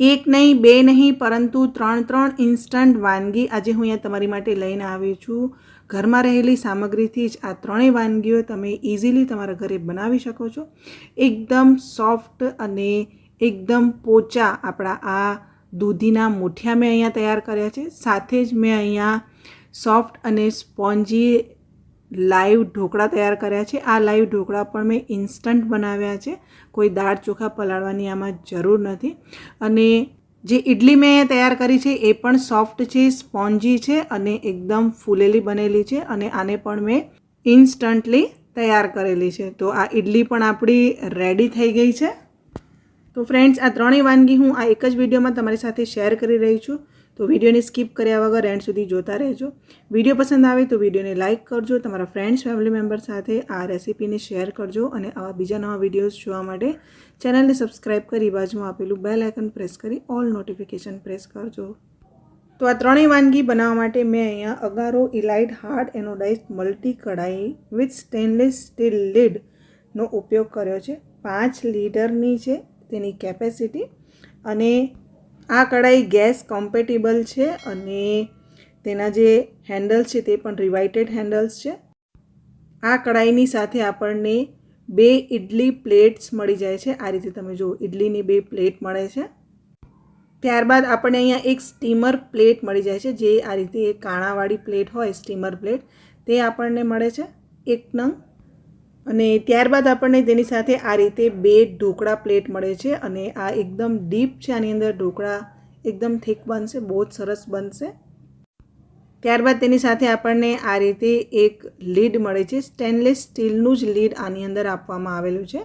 એક નહીં, બે નહીં, પરંતુ ત્રણ ત્રણ ઇન્સ્ટન્ટ વાનગી આજે હું અહીંયા તમારી માટે લઈને આવી છું. ઘરમાં રહેલી સામગ્રીથી જ આ ત્રણેય વાનગીઓ તમે ઇઝીલી તમારા ઘરે બનાવી શકો છો. એકદમ સોફ્ટ અને એકદમ પોચા આપણા આ દૂધીના મુઠિયા મેં અહીંયા તૈયાર કર્યા છે. સાથે જ મેં અહીંયા સોફ્ટ અને સ્પોન્જી લાઈવ ઢોકળા તૈયાર કર્યા છે. આ લાઈવ ઢોકળા પણ મેં ઇન્સ્ટન્ટ બનાવ્યા છે. કોઈ દાળ ચોખા પલાળવાની આમાં જરૂર નથી. અને જે ઇડલી મેં તૈયાર કરી છે એ પણ સોફ્ટ છે, સ્પોન્જી છે અને એકદમ ફૂલેલી બનેલી છે અને આને પણ મેં ઇન્સ્ટન્ટલી તૈયાર કરેલી છે. તો આ ઇડલી પણ આપણી રેડી થઈ ગઈ છે. તો ફ્રેન્ડ્સ, આ ત્રણેય વાનગી હું આ એક જ વિડીયોમાં તમારી સાથે શેર કરી રહી છું. તો વિડીયોને સ્કીપ કર્યા વગર એન્ડ સુધી જોતા રહેજો. વીડિયો પસંદ આવે તો વિડીયોને લાઇક કરજો, તમારા ફ્રેન્ડ્સ, ફેમિલી મેમ્બર સાથે આ રેસીપીને શેર કરજો અને આવા બીજા નવા વિડીયોઝ જોવા માટે ચેનલને સબસ્ક્રાઇબ કરી બાજુમાં આપેલું બેલ આઇકન પ્રેસ કરી ઓલ નોટિફિકેશન પ્રેસ કરજો. તો આ ત્રણેય વાનગી બનાવવા માટે મેં અહીંયા Agaro elite hard anodize multi kadhai with stainless steel લીડનો ઉપયોગ કર્યો છે. પાંચ લીટરની છે તેની કેપેસિટી અને આ કઢાઈ ગેસ કોમ્પેટિબલ છે અને તેના જે હેન્ડલ્સ છે તે પણ રિવાઇટેડ હેન્ડલ્સ છે. આ કઢાઈની સાથે આપણને બે ઇડલી પ્લેટ્સ મળી જાય છે. આ રીતે તમે જુઓ ઇડલીની બે પ્લેટ મળે છે. ત્યારબાદ આપણને અહીંયા એક સ્ટીમર પ્લેટ મળી જાય છે, જે આ રીતે કાણાવાળી પ્લેટ હોય સ્ટીમર પ્લેટ તે આપણને મળે છે. એક નંગ અને ત્યારબાદ આપણને તેની સાથે આ રીતે બે ઢોકળા પ્લેટ મળે છે અને આ એકદમ ડીપ છે, આની અંદર ઢોકળા એકદમ થીક બનશે, બહુ જ સરસ બનશે. ત્યારબાદ તેની સાથે આપણને આ રીતે એક લીડ મળે છે, સ્ટેનલેસ સ્ટીલનું જ લીડ આની અંદર આપવામાં આવેલું છે.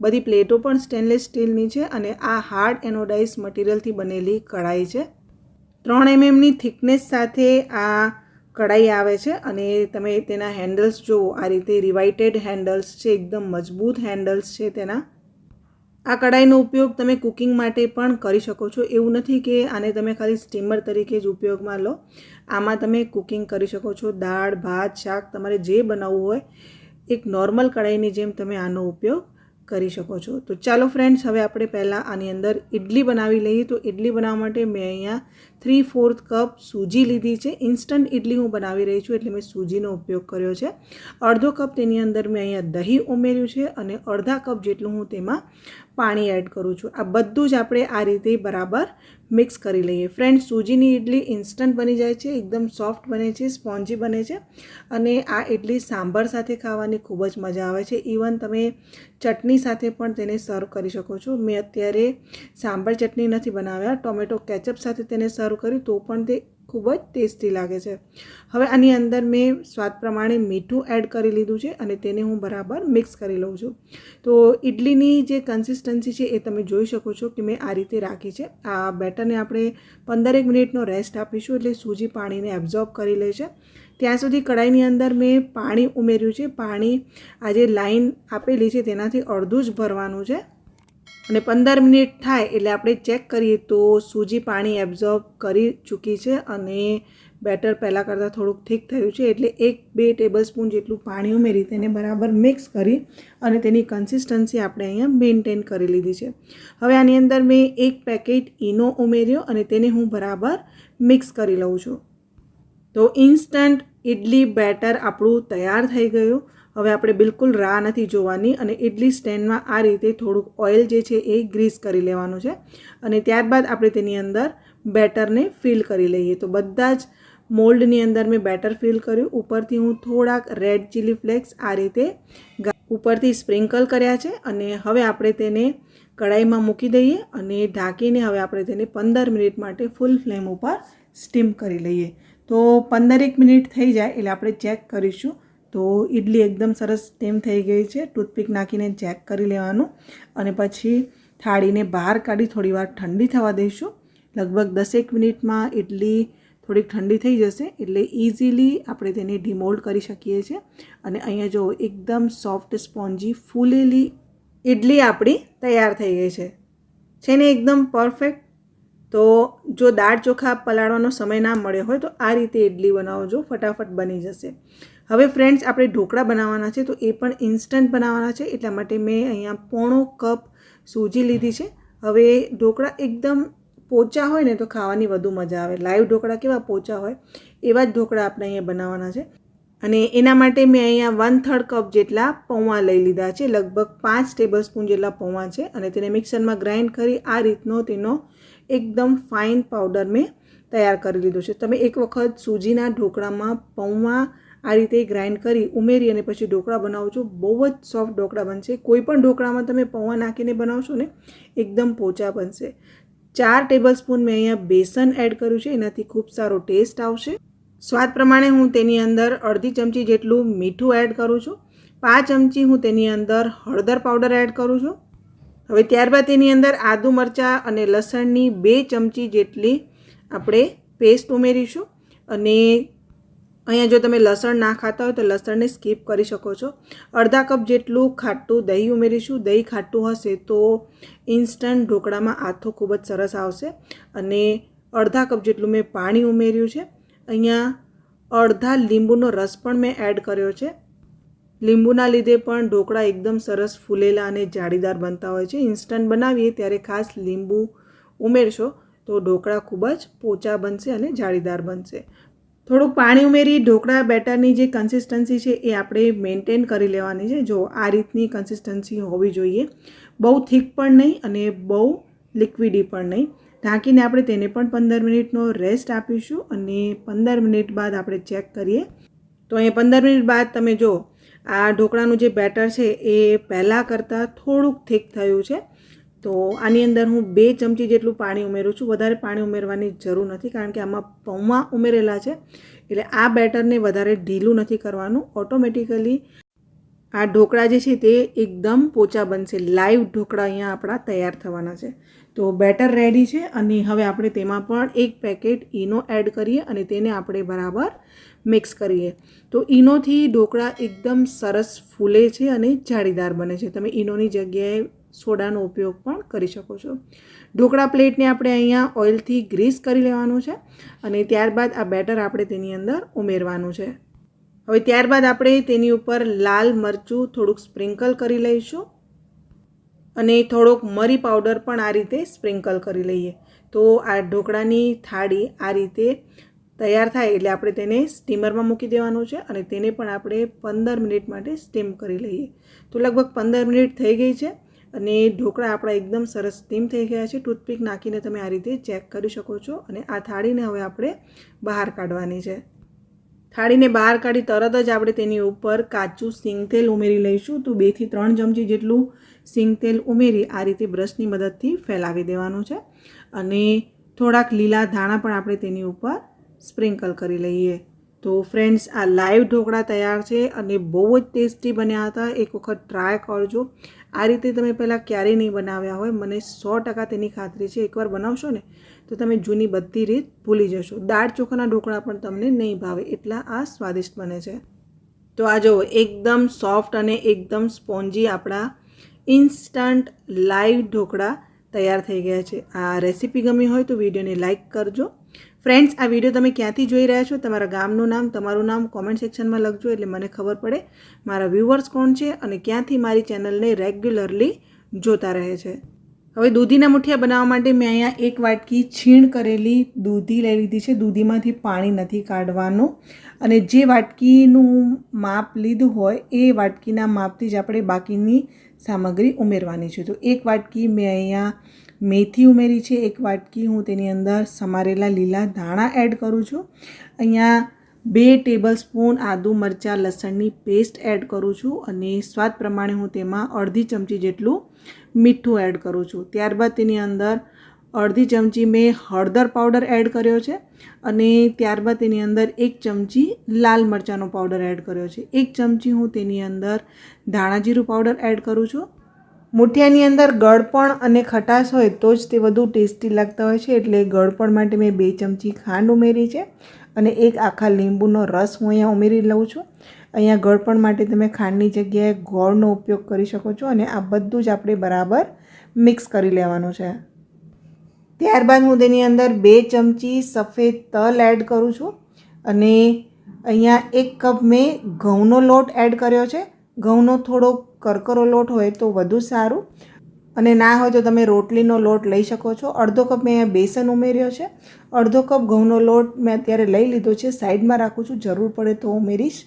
બધી પ્લેટો પણ સ્ટેનલેસ સ્ટીલની છે અને આ હાર્ડ એનોડાઇઝ મટીરિયલથી બનેલી કઢાઈ છે. ત્રણ એમએમની થિકનેસ સાથે આ કઢાઈ આવે છે અને તમે તેના હેન્ડલ્સ જુઓ આ રીતે રિવાઇટેડ હેન્ડલ્સ છે, એકદમ મજબૂત હેન્ડલ્સ છે તેના. આ કઢાઈનો ઉપયોગ તમે કુકિંગ માટે પણ કરી શકો છો. એવું નથી કે આને તમે ખાલી સ્ટીમર તરીકે જ ઉપયોગમાં લો. આમાં તમે કુકિંગ કરી શકો છો. દાળ, ભાત, શાક તમારે જે બનાવવું હોય, એક નોર્મલ કઢાઈની જેમ તમે આનો ઉપયોગ કરી શકો છો. તો ચાલો ફ્રેન્ડ્સ હવે આપણે પહેલાં આની અંદર ઇડલી બનાવી લઈએ. તો ઇડલી બનાવવા માટે મેં અહીંયા થ્રી ફોર્થ કપ સૂજી લીધી છે. ઇન્સ્ટન્ટ ઇડલી હું બનાવી રહી છું એટલે મેં સૂજીનો ઉપયોગ કર્યો છે. અડધો કપ તેની અંદર મેં અહીંયા દહીં ઉમેર્યું છે અને અડધા કપ જેટલું હું તેમાં પાણી એડ કરું છું. આ બધું જ આપણે આ રીતે બરાબર મિક્સ કરી લઈએ. ફ્રેન્ડ સૂજીની ઇડલી ઇન્સ્ટન્ટ બની જાય છે, એકદમ સોફ્ટ બને છે, સ્પોન્જી બને છે અને આ ઇડલી સાંભાર સાથે ખાવાની ખૂબ જ મજા આવે છે. ઇવન તમે ચટણી સાથે પણ તેને સર્વ કરી શકો છો. મેં અત્યારે સાંભાર ચટણી નથી બનાવ્યા. ટોમેટો કેચઅપ સાથે તેને સર્વ કર્યું તો પણ તે ખૂબ જ ટેસ્ટી લાગે છે. હવે આની અંદર મેં સ્વાદ પ્રમાણે મીઠું એડ કરી લીધું છે અને તેને હું બરાબર મિક્સ કરી લઉં છું. તો ઇડલીની જે કન્સિસ્ટન્સી છે એ તમે જોઈ શકો છો કે મેં આ રીતે રાખી છે. આ બેટરને આપણે પંદરેક મિનિટનો રેસ્ટ આપીશું એટલે સૂજી પાણીને એબ્ઝોર્બ કરી લે છે. ત્યાં સુધી કઢાઈની અંદર મેં પાણી ઉમેર્યું છે. પાણી આ જે લાઈન આપેલી છે તેનાથી અડધું જ ભરવાનું છે. અને પંદર મિનિટ થાય એટલે આપણે ચેક કરીએ તો સૂજી પાણી એબ્ઝોર્બ કરી ચૂકી છે અને બેટર પહેલાં કરતાં થોડુંક ઠીક થયું છે એટલે એક બે ટેબલ સ્પૂન જેટલું પાણી ઉમેરી તેને બરાબર મિક્સ કરી અને તેની કન્સિસ્ટન્સી આપણે અહીંયા મેન્ટેન કરી લીધી છે. હવે આની અંદર મેં એક પેકેટ ઈનો ઉમેર્યો અને તેને હું બરાબર મિક્સ કરી લઉં છું. તો ઇન્સ્ટન્ટ ઇડલી બેટર આપણું તૈયાર થઈ ગયું. હવે આપણે બિલકુલ રાહ નથી જોવાની અને ઇડલી સ્ટેન્ડમાં આ રીતે થોડુંક ઓઇલ જે છે એ ગ્રીસ કરી લેવાનું છે. અને ત્યારબાદ આપણે તેની અંદર બેટરને ફિલ કરી લઈએ. તો બધા જ મોલ્ડની અંદર મેં બેટર ફિલ કર્યું. ઉપરથી હું થોડાક રેડ ચીલી ફ્લેક્સ આ રીતે ઉપરથી સ્પ્રિંકલ કર્યા છે અને હવે આપણે તેને કઢાઈમાં મૂકી દઈએ અને ઢાંકીને હવે આપણે તેને પંદર મિનિટ માટે ફૂલ ફ્લેમ ઉપર સ્ટીમ કરી લઈએ. તો પંદરેક મિનિટ થઈ જાય એટલે આપણે ચેક કરીશું તો ઇડલી એકદમ સરસ સ્ટીમ થઈ ગઈ છે. ટૂથપીક નાખીને ચેક કરી લેવાનું અને પછી થાળીને બહાર કાઢી થોડીવાર ઠંડી થવા દઈશું. લગભગ દસેક મિનિટમાં ઇડલી થોડીક ઠંડી થઈ જશે એટલે ઇઝીલી આપણે તેને ડિમોલ્ડ કરી શકીએ છીએ. અને અહીંયા જો એકદમ સોફ્ટ સ્પોન્જી ફૂલેલી ઇડલી આપણી તૈયાર થઈ ગઈ છે. છે ને એકદમ પરફેક્ટ? તો જો દાળ ચોખા પલાળવાનો સમય ના મળ્યો હોય તો આ રીતે ઇડલી બનાવજો. ફટાફટ બની જશે. હવે ફ્રેન્ડ્સ આપણે ઢોકળા બનાવવાના છે, તો એ પણ ઇન્સ્ટન્ટ બનાવવાના છે, એટલા માટે મેં અહીંયા પોણો કપ સૂજી લીધી છે. હવે ઢોકળા એકદમ પોચા હોય ને તો ખાવાની વધુ મજા આવે. લાઈવ ઢોકળા કેવા પોચા હોય, એવા જ ઢોકળા આપણે અહીંયા બનાવવાના છે. અને એના માટે મેં અહીંયા વન થર્ડ કપ જેટલા પૌવા લઈ લીધા છે, લગભગ પાંચ ટેબલ સ્પૂન જેટલા પૌવા છે, અને તેને મિક્સરમાં ગ્રાઇન્ડ કરી આ રીતનો તેનો એકદમ ફાઇન પાવડર મેં તૈયાર કરી લીધો છે. તમે એક વખત સૂજીના ઢોકળામાં પૌવા આ રીતે ગ્રાઇન્ડ કરી, ઉમેરી અને પછી ઢોકળા બનાવો છો. બહુ જ સોફ્ટ ઢોકળા બનશે. કોઈ પણ ઢોકળામાં તમે પૌવા નાખીને બનાવશો ને, એકદમ પોચા બનશે. ચાર ટેબલ સ્પૂન મેં અહીંયા બેસન એડ કર્યું છે. એનાથી ખૂબ સારો ટેસ્ટ આવશે. સ્વાદ પ્રમાણે હું તેની અંદર અડધી ચમચી જેટલું મીઠું એડ કરું છું. પાંચ ચમચી હું તેની અંદર હળદર પાવડર એડ કરું છું. હવે ત્યારબાદ તેની અંદર આદુ મરચાં અને લસણની બે ચમચી જેટલી આપણે પેસ્ટ ઉમેરીશું. અને અહીંયા જો તમે લસણ ના ખાતા હોય તો લસણને સ્કીપ કરી શકો છો. અડધા કપ જેટલું ખાટું દહીં ઉમેરીશું. દહીં ખાટું હશે તો ઇન્સ્ટન્ટ ઢોકળામાં આથો ખૂબ જ સરસ આવશે. અને અડધા કપ જેટલું મેં પાણી ઉમેર્યું છે. અહીંયા અડધા લીંબુનો રસ પણ મેં એડ કર્યો છે. લીંબુના લીધે પણ ઢોકળા એકદમ સરસ ફૂલેલા અને જાળીદાર બનતા હોય છે. ઇન્સ્ટન્ટ બનાવીએ ત્યારે ખાસ લીંબુ ઉમેરશો તો ઢોકળા ખૂબ જ પોચા બનશે અને જાળીદાર બનશે. થોડુંક પાણી ઉમેરી, ઢોકળા, બેટરની જે કન્સિસ્ટન્સી છે એ આપણે મેન્ટેન કરી લેવાની છે. જો આ રીતની કન્સિસ્ટન્સી હોવી જોઈએ. બહુ થીક પણ નહીં અને બહુ લિક્વિડી પણ નહીં. ઢાંકીને આપણે તેને પણ પંદર મિનિટનો રેસ્ટ આપીશું અને પંદર મિનિટ બાદ આપણે ચેક કરીએ. તો અહીંયા પંદર મિનિટ બાદ તમે જો આ ઢોકળાનું જે બેટર છે એ પહેલાં કરતાં થોડુંક થીક થયું છે. તો આની અંદર હું બે ચમચી જેટલું પાણી ઉમેરું છું. વધારે પાણી ઉમેરવાની જરૂર નથી કારણ કે આમાં પૌવા ઉમેરેલા છે. એટલે આ બેટરને વધારે ઢીલું નથી કરવાનું. ઓટોમેટિકલી આ ઢોકળા જે છે તે એકદમ પોચા બનશે. લાઈવ ઢોકળા અહીંયા આપણા તૈયાર થવાના છે. તો બેટર રેડી છે અને હવે આપણે તેમાં પણ એક પેકેટ ઈનો એડ કરીએ અને તેને આપણે બરાબર મિક્સ કરીએ. તો ઈનોથી ઢોકળા એકદમ સરસ ફૂલે છે અને જાળીદાર બને છે. તમે ઈનોની જગ્યાએ સોડાનો ઉપયોગ પણ કરી શકો છો. ઢોકળા પ્લેટને આપણે અહીંયા ઓઇલથી ગ્રીસ કરી લેવાનું છે અને ત્યારબાદ આ બેટર આપણે તેની અંદર ઉમેરવાનું છે. હવે ત્યારબાદ આપણે તેની ઉપર લાલ મરચું થોડુંક સ્પ્રિંકલ કરી લઈશું અને થોડોક મરી પાવડર પણ આ રીતે સ્પ્રિંકલ કરી લઈએ. તો આ ઢોકળાની થાળી આ રીતે તૈયાર થાય એટલે આપણે તેને સ્ટીમરમાં મૂકી દેવાનું છે અને તેને પણ આપણે પંદર મિનિટ માટે સ્ટીમ કરી લઈએ. તો લગભગ પંદર મિનિટ થઈ ગઈ છે. અને ઢોકળા આપણા એકદમ સરસ સ્ટીમ થઈ ગયા છે. ટૂથપીક નાખીને તમે આ રીતે ચેક કરી શકો છો અને આ થાળીને હવે આપણે બહાર કાઢવાની છે. થાળીને બહાર કાઢી તરત જ આપણે તેની ઉપર કાચું સિંગ તેલ ઉમેરી લઈશું. તો બેથી ત્રણ ચમચી જેટલું સિંગ તેલ ઉમેરી આ રીતે બ્રશની મદદથી ફેલાવી દેવાનું છે. અને થોડાક લીલા ધાણા પણ આપણે તેની ઉપર સ્પ્રિંકલ કરી લઈએ. તો ફ્રેન્ડ્સ આ લાઈવ ઢોકળા તૈયાર છે અને બહુ જ ટેસ્ટી બન્યા હતા. એક વખત ટ્રાય કરજો. આ રીતે તમે પહેલાં ક્યારેય નહીં બનાવ્યા હોય. મને સો ટકા તેની ખાતરી છે. એકવાર બનાવશો ને, તો તમે જૂની બધી રીત ભૂલી જશો. દાળ ચોખાના ઢોકળા પણ તમને નહીં ભાવે એટલા આ સ્વાદિષ્ટ બને છે. તો આ જુઓ, એકદમ સોફ્ટ અને એકદમ સ્પોન્જી આપણા ઇન્સ્ટન્ટ લાઈવ ઢોકળા તૈયાર થઈ ગયા છે. આ રેસીપી ગમી હોય તો વિડીયોને લાઇક કરજો. ફ્રેન્ડ્સ આ વીડિયો તમે ક્યાંથી જોઈ રહ્યા છો? તમારા ગામનું નામ, તમારું નામ કોમેન્ટ સેક્શનમાં લખજો એટલે મને ખબર પડે મારા વ્યૂવર્સ કોણ છે અને ક્યાંથી મારી ચેનલને રેગ્યુલરલી જોતા રહે છે. હવે દૂધીના મુઠિયા બનાવવા માટે મેં અહીંયા એક વાટકી છીણ કરેલી દૂધી લઈ લીધી છે. દૂધીમાંથી પાણી નથી કાઢવાનું. અને જે વાટકીનું માપ લીધું હોય, એ વાટકીના માપથી જ આપણે બાકીની સામગ્રી ઉમેરવાની છે. તો એક વાટકી મેં અહીંયા મેથી ઉમેરી છે, એક વાટકી હું તેની અંદર સમારેલા લીલા ધાણા એડ કરું છું. અહીંયા બે ટેબલ સ્પૂન આદુ મરચાં લસણની પેસ્ટ એડ કરું છું અને સ્વાદ પ્રમાણે હું તેમાં અડધી ચમચી જેટલું મીઠું એડ કરું છું. ત્યારબાદ તેની અંદર અડધી ચમચી મેં હળદર પાવડર એડ કર્યો છે અને ત્યારબાદ તેની અંદર એક ચમચી લાલ મરચાંનો પાવડર એડ કર્યો છે. એક ચમચી હું તેની અંદર ધાણા જીરું પાવડર એડ કરું છું. મુઠિયાની અંદર ગળપણ અને ખટાશ હોય તો જ તે વધુ ટેસ્ટી લાગતા હોય છે. એટલે ગળપણ માટે મેં બે ચમચી ખાંડ ઉમેરી છે અને એક આખા લીંબુનો રસ હું અહીંયા ઉમેરી લઉં છું. અહીંયા ગળપણ માટે તમે ખાંડની જગ્યાએ ગોળનો ઉપયોગ કરી શકો છો અને આ બધું જ આપણે બરાબર મિક્સ કરી લેવાનું છે. ત્યારબાદ હું તેની અંદર બે ચમચી સફેદ તલ એડ કરું છું અને અહીંયા એક કપ મેં ઘઉંનો લોટ એડ કર્યો છે. ઘઉંનો થોડો કરકરો લોટ હોય તો વધુ સારું. અને ના હોય તો તમે રોટલીનો લોટ લઈ શકો છો. અડધો કપ મેં બેસન ઉમેર્યો છે. અડધો કપ ઘઉંનો લોટ મેં અત્યારે લઈ લીધો છે. સાઈડમાં રાખું છું. જરૂર પડે તો ઉમેરીશ.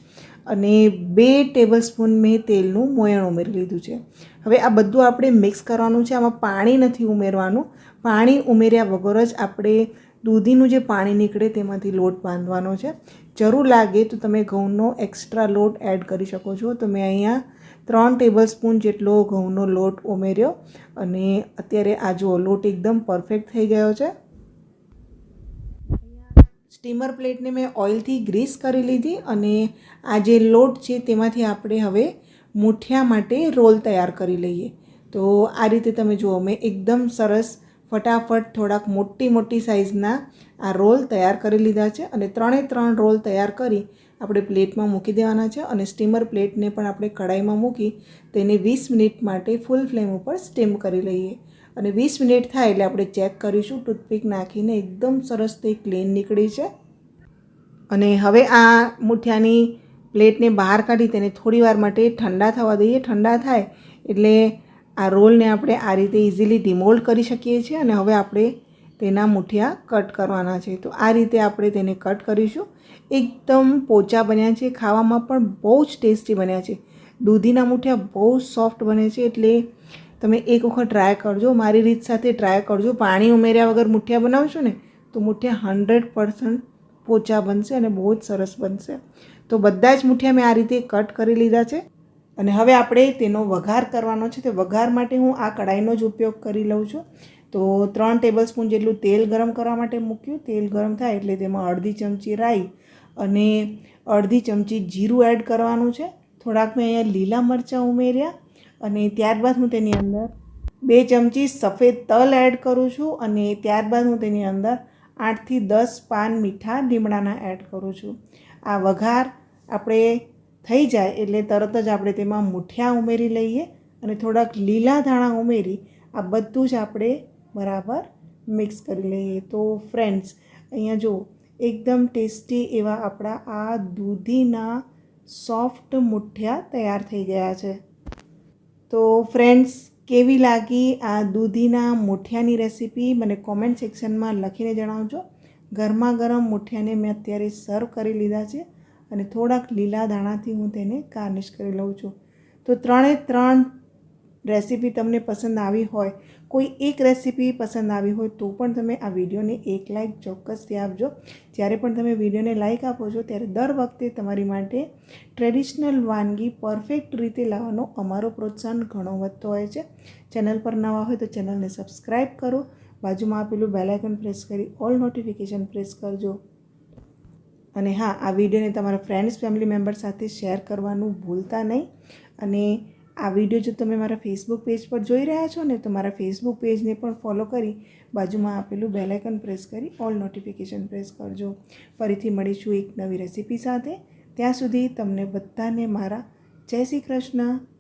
અને બે ટેબલ સ્પૂન મેં તેલનું મોયણ ઉમેરી લીધું છે. હવે આ બધું આપણે મિક્સ કરવાનું છે. આમાં પાણી નથી ઉમેરવાનું. પાણી ઉમેર્યા વગર જ આપણે દૂધીનું જે પાણી નીકળે તેમાંથી લોટ બાંધવાનો છે. જરૂર લાગે તો તમે ઘઉંનો એક્સ્ટ્રા લોટ એડ કરી શકો છો. તો મેં અહીંયા ત્રણ ટેબલ સ્પૂન જેટલો ઘઉંનો લોટ ઉમેર્યો અને અત્યારે આ જુઓ, લોટ એકદમ પરફેક્ટ થઈ ગયો છે. સ્ટીમર પ્લેટને મેં ઓઇલથી ગ્રીસ કરી લીધી અને આ જે લોટ છે તેમાંથી આપણે હવે મૂઠિયા માટે રોલ તૈયાર કરી લઈએ. તો આ રીતે તમે જુઓ, મેં એકદમ સરસ ફટાફટ થોડાક મોટી મોટી સાઇઝના આ રોલ તૈયાર કરી લીધા છે અને ત્રણે ત્રણ રોલ તૈયાર કરી આપણે પ્લેટમાં મૂકી દેવાના છે અને સ્ટીમર પ્લેટને પણ આપણે કઢાઈમાં મૂકી તેને વીસ મિનિટ માટે ફૂલ ફ્લેમ ઉપર સ્ટીમ કરી લઈએ. અને વીસ મિનિટ થાય એટલે આપણે ચેક કરીશું ટૂથપીક નાખીને એકદમ સરસ તે ક્લીન નીકળી છે. અને હવે આ મૂઠિયાની પ્લેટને બહાર કાઢી તેને થોડી વાર માટે ઠંડા થવા દઈએ. ઠંડા થાય એટલે આ રોલને આપણે આ રીતે ઇઝીલી ડિમોલ્ડ કરી શકીએ છીએ અને હવે આપણે તેના મુઠિયા કટ કરવાના છે. તો આ રીતે આપણે તેને કટ કરીશું. એકદમ પોચા બન્યા છે, ખાવામાં પણ બહુ જ ટેસ્ટી બન્યા છે. દૂધીના મુઠિયા બહુ સોફ્ટ બને છે, એટલે તમે એક વખત ટ્રાય કરજો. મારી રીત સાથે ટ્રાય કરજો. પાણી ઉમેર્યા વગર મુઠિયા બનાવશો ને, તો મુઠિયા હંડ્રેડ પર્સન્ટ પોચા બનશે અને બહુ જ સરસ બનશે. તો બધા જ મુઠિયા મેં આ રીતે કટ કરી લીધા છે. અને હવે આપણે તેનો વઘાર કરવાનો છે. તે વઘાર માટે હું આ કઢાઈનો જ ઉપયોગ કરી લઉં છું. તો ત્રણ ટેબલ સ્પૂન જેટલું તેલ ગરમ કરવા માટે મૂક્યું. તેલ ગરમ થાય એટલે તેમાં અડધી ચમચી રાઈ અને અડધી ચમચી જીરું એડ કરવાનું છે. થોડાક મેં અહીંયા લીલા મરચાં ઉમેર્યા અને ત્યારબાદ હું તેની અંદર બે ચમચી સફેદ તલ એડ કરું છું અને ત્યારબાદ હું તેની અંદર આઠથી દસ પાન મીઠા લીમડાના એડ કરું છું. આ વઘાર આપણે થઈ જાય એટલે તરત જ આપણે તેમાં મૂઠિયા ઉમેરી લઈએ અને થોડાક લીલા ધાણા ઉમેરી આ બધું જ આપણે બરાબર મિક્સ કરી લઈએ. તો ફ્રેન્ડ્સ અહીંયા જો એકદમ ટેસ્ટી એવા આપણા આ દૂધીના સોફ્ટ મુઠિયા તૈયાર થઈ ગયા છે. તો ફ્રેન્ડ્સ કેવી લાગી આ દૂધીના મુઠિયાની રેસીપી મને કોમેન્ટ સેક્શનમાં લખીને જણાવજો. ગરમા ગરમ મુઠિયાને મેં અત્યારે સર્વ કરી લીધા છે. અને થોડાક લીલા દાણાથી હું તેને ગાર્નિશ કરી લઉં છું. તો ત્રણે ત્રણ રેસીપી તમને પસંદ આવી હોય, કોઈ એક રેસીપી પસંદ આવી હોય, તો પણ તમે આ વિડીયોને એક લાઇક ચોક્કસથી આપજો. જ્યારે પણ તમે વિડીયોને લાઇક આપો છો, ત્યારે દર વખતે તમારી માટે ટ્રેડિશનલ વાનગી પરફેક્ટ રીતે લાવવાનો અમારો પ્રોત્સાહન ઘણો વધતો હોય છે. ચેનલ પર નવા હોય તો ચેનલને સબસ્ક્રાઈબ કરો. બાજુમાં આપેલું બેલાઇકન પ્રેસ કરી ઓલ નોટિફિકેશન પ્રેસ કરજો. અને હા, આ વિડીયોને તમારા ફ્રેન્ડ્સ ફેમિલી મેમ્બર સાથે શેર કરવાનું ભૂલતા નહીં. અને આ વીડિયો જો તમે મારા ફેસબુક પેજ પર જોઈ રહ્યા છો ને, તો મારા ફેસબુક પેજને પણ ફોલો કરી બાજુમાં આપેલું બેલાઇકન પ્રેસ કરી ઓલ નોટિફિકેશન પ્રેસ કરજો. ફરીથી મળીશું એક નવી રેસીપી સાથે. ત્યાં સુધી તમને બધાને મારા જય શ્રી કૃષ્ણ.